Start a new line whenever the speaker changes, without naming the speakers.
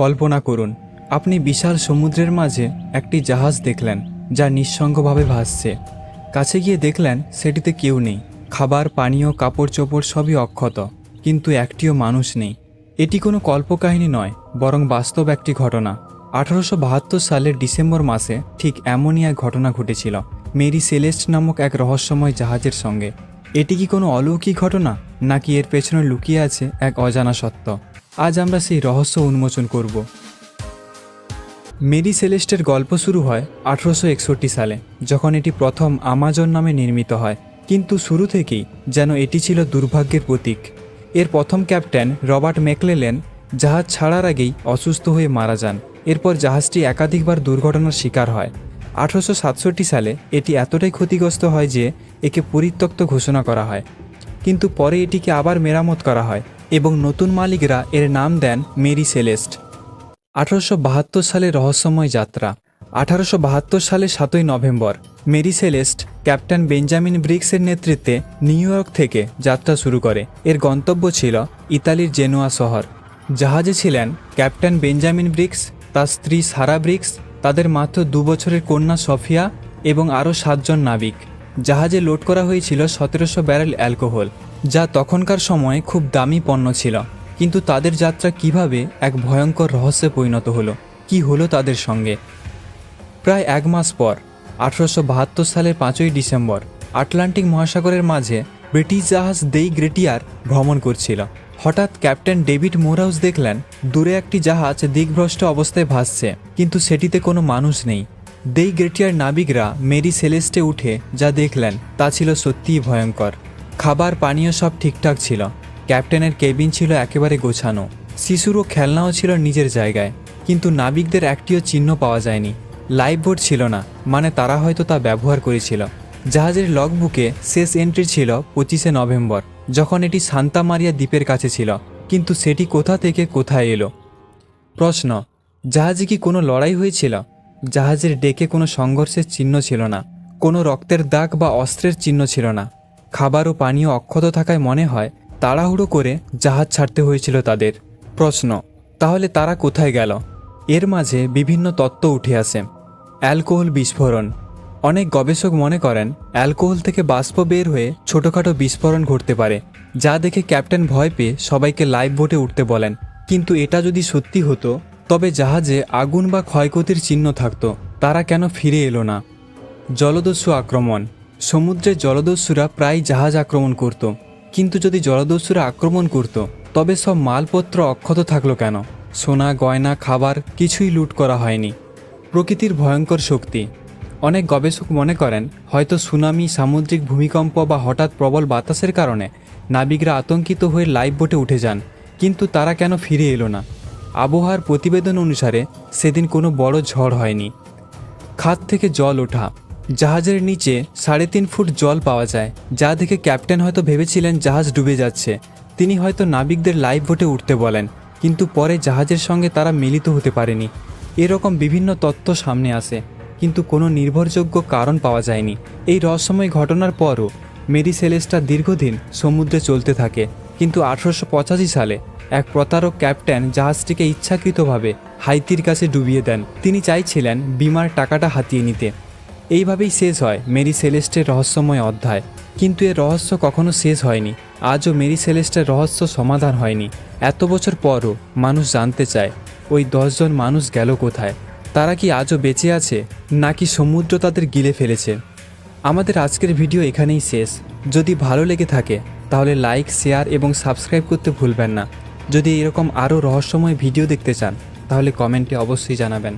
কল্পনা করুন, আপনি বিশাল সমুদ্রের মাঝে একটি জাহাজ দেখলেন, যা নিঃসঙ্গভাবে ভাসছে। কাছে গিয়ে দেখলেন, সেটিতে কেউ নেই। খাবার, পানীয় কাপড় চোপড় সবই অক্ষত, কিন্তু একটিও মানুষ নেই। এটি কোনো কল্পকাহিনী নয়, বরং বাস্তব একটি ঘটনা। আঠারোশো বাহাত্তর সালের ডিসেম্বর মাসে ঠিক এমনই এক ঘটনা ঘটেছিল, মেরি সেলেস্ট নামক এক রহস্যময় জাহাজের সঙ্গে। এটি কি কোনো অলৌকিক ঘটনা, নাকি এর পেছনে লুকিয়ে আছে এক অজানা সত্য? আজ আমরা সেই রহস্য উন্মোচন করব। মেরি সেলেস্টের গল্প শুরু হয় আঠারোশো সালে, যখন এটি প্রথম আমাজন নামে নির্মিত হয়। কিন্তু শুরু থেকেই যেন এটি ছিল দুর্ভাগ্যের প্রতীক। এর প্রথম ক্যাপ্টেন রবার্ট ম্যাকলেলেন জাহাজ ছাড়ার আগেই অসুস্থ হয়ে মারা যান। এরপর জাহাজটি একাধিকবার দুর্ঘটনার শিকার হয়। আঠারোশো সাতষট্টি সালে এটি এতটাই ক্ষতিগ্রস্ত হয় যে একে পরিত্যক্ত ঘোষণা করা হয়। কিন্তু পরে এটিকে আবার মেরামত করা হয়। এবং নতুন মালিকরা এর নাম দেন মেরি সেলেস্ট। আঠারোশো বাহাত্তর সালে রহস্যময় যাত্রা। আঠারোশো বাহাত্তর সালে সাতই November, Mary Celeste, captain Benjamin ব্রিক্সের নেতৃত্বে নিউ ইয়র্ক থেকে যাত্রা শুরু করে। এর গন্তব্য ছিল ইতালির জেনুয়া শহর। জাহাজে ছিলেন ক্যাপ্টেন বেঞ্জামিন ব্রিক্স তার স্ত্রী সারা ব্রিক্স তাদের মাত্র দু বছরের কন্যা সফিয়া এবং আরও সাতজন নাবিক। জাহাজে লোড করা হয়েছিল সতেরোশো ব্যারেল অ্যালকোহল। যা তখনকার সময়ে খুব দামি পণ্য ছিল। কিন্তু তাদের যাত্রা কীভাবে এক ভয়ঙ্কর রহস্যে পরিণত হলো? কি হলো তাদের সঙ্গে? প্রায় এক মাস পর, আঠারোশো বাহাত্তর সালের পাঁচই ডিসেম্বর, আটলান্টিক মহাসাগরের মাঝে ব্রিটিশ জাহাজ দেই গ্রেটিয়ার ভ্রমণ করছিল। হঠাৎ ক্যাপ্টেন ডেভিড মোরাউস দেখলেন, দূরে একটি জাহাজ দিকভ্রষ্ট অবস্থায় ভাসছে, কিন্তু সেটিতে কোনো মানুষ নেই। দেই গ্রেটিয়ার নাবিকরা মেরি সেলেস্টে উঠে যা দেখলেন, তা ছিল সত্যিই ভয়ঙ্কর। খাবার, পানীয় সব ঠিকঠাক ছিল। ক্যাপ্টেনের কেবিন ছিল একেবারে গোছানো। শিশুরও খেলনাও ছিল নিজের জায়গায়। কিন্তু নাবিকদের একটিও চিহ্ন পাওয়া যায়নি। লাইফ বোর্ড ছিল না মানে তারা হয়তো তা ব্যবহার করেছিল। জাহাজের লগবুকে শেষ এন্ট্রি ছিল পঁচিশে নভেম্বর, যখন এটি সান্তা মারিয়া দ্বীপের কাছে ছিল। কিন্তু সেটি কোথা থেকে কোথায় এলো? প্রশ্ন, জাহাজে কি কোনো লড়াই হয়েছিল? জাহাজের ডেকে কোনো সংঘর্ষের চিহ্ন ছিল না। কোনো রক্তের দাগ বা অস্ত্রের চিহ্ন ছিল না। খাবার ও পানীয় অক্ষত থাকায় মনে হয় তাড়াহুড়ো করে জাহাজ ছাড়তে হয়েছিল তাদের। প্রশ্ন, তাহলে তারা কোথায় গেল? এর মাঝে বিভিন্ন তত্ত্ব উঠে আসে। অ্যালকোহল বিস্ফোরণ। অনেক গবেষক মনে করেন, অ্যালকোহল থেকে বাষ্প বের হয়ে ছোটোখাটো বিস্ফোরণ ঘটতে পারে, যা দেখে ক্যাপ্টেন ভয় পেয়ে সবাইকে লাইফ বোটে উঠতে বলেন। কিন্তু এটা যদি সত্যি হতো, তবে জাহাজে আগুন বা ক্ষয়ক্ষতির চিহ্ন থাকতো, তারা কেন ফিরে এলো না? জলদস্যু আক্রমণ। সমুদ্রে জলদস্যুরা প্রায় জাহাজ আক্রমণ করত। কিন্তু যদি জলদস্যুরা আক্রমণ করত, তবে সব মালপত্র অক্ষত থাকল কেন? সোনা, গয়না, খাবার কিছুই লুট করা হয়নি। প্রকৃতির ভয়ঙ্কর শক্তি। অনেক গবেষক মনে করেন, হয়তো সুনামি, সামুদ্রিক ভূমিকম্প বা হঠাৎ প্রবল বাতাসের কারণে নাবিকরা আতঙ্কিত হয়ে লাইফ বোটে উঠে যান, কিন্তু তারা কেন ফিরে এলো না? আবহাওয়ার প্রতিবেদন অনুসারে সেদিন কোনো বড় ঝড় হয়নি। খাত থেকে জল ওঠা। জাহাজের নিচে সাড়ে তিন ফুট জল পাওয়া যায়, যা দেখে ক্যাপ্টেন হয়তো ভেবেছিলেন জাহাজ ডুবে যাচ্ছে। তিনি হয়তো নাবিকদের লাইফ বোটে উঠতে বলেন, কিন্তু পরে জাহাজের সঙ্গে তারা মিলিত হতে পারেনি। এরকম বিভিন্ন তত্ত্ব সামনে আসে, কিন্তু কোনো নির্ভরযোগ্য কারণ পাওয়া যায়নি। এই রহস্যময় ঘটনার পরও মেরি সেলেস্টা দীর্ঘদিন সমুদ্রে চলতে থাকে, কিন্তু আঠারোশো পঁচাশি সালে এক প্রতারক ক্যাপ্টেন জাহাজটিকে ইচ্ছাকৃতভাবে হাইতির কাছে ডুবিয়ে দেন। তিনি চাইছিলেন বিমার টাকাটা হাতিয়ে নিতে। এইভাবেই শেষ হয় মেরি সেলেস্টের রহস্যময় অধ্যায়। কিন্তু এর রহস্য কখনো শেষ হয়নি। আজও মেরি সেলেস্টের রহস্য সমাধান হয়নি। এত বছর পরও মানুষ জানতে চায়, ওই দশজন মানুষ গেল কোথায়? তারা কি আজও বেঁচে আছে, নাকি সমুদ্র তাদের গিলে ফেলেছে? আমাদের আজকের ভিডিও এখানেই শেষ। যদি ভালো লেগে থাকে, তাহলে লাইক, শেয়ার এবং সাবস্ক্রাইব করতে ভুলবেন না। যদি এরকম আরও রহস্যময় ভিডিও দেখতে চান, তাহলে কমেন্টে অবশ্যই জানাবেন।